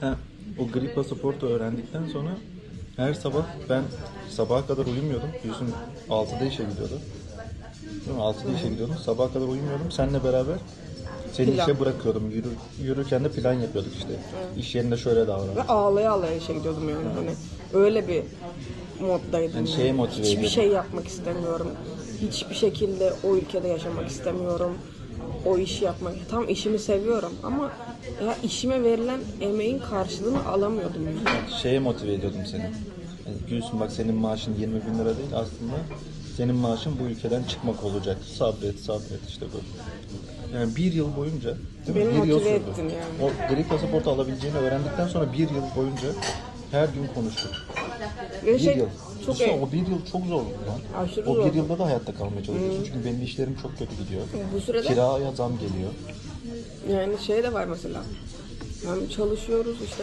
Ha, o gri pasaportu öğrendikten sonra her sabah ben sabaha kadar uyumuyordum. Gülsüm 6'da işe gidiyordu. Değil mi? 6'da işe gidiyordum. Sabaha kadar uyumuyordum. Seninle beraber seni Plan. işe bırakıyordum. Yürü, yürürken de plan yapıyorduk işte. İş yerinde şöyle davran. Ve ağlaya ağlaya işe gidiyordum yani hani. Öyle bir moddaydım. Yani şeye motive Hiçbir şey yapmak istemiyorum. Hiçbir şekilde o ülkede yaşamak istemiyorum. O işi yapmak. Tam işimi seviyorum ama ya işime verilen emeğin karşılığını alamıyordum yani. Şeye motive ediyordum seni. Yani Gülsüm bak senin maaşın 20 bin lira değil aslında senin maaşın bu ülkeden çıkmak olacak. Sabret sabret işte böyle. Yani bir yıl boyunca değil mi? Beni bir yıl sürdü. yani. O gri pasaportu alabileceğini öğrendikten sonra bir yıl boyunca her gün konuştuk. Ve Bir şey yıl. çok Düşünsene, e- o bir yıl çok zor lan. Aşırı o zor. bir yılda da hayatta kalmaya çalışıyorsun. Çünkü benim işlerim çok kötü gidiyor. bu sürede Kiraya zam geliyor. yani şey de var mesela. Hem çalışıyoruz işte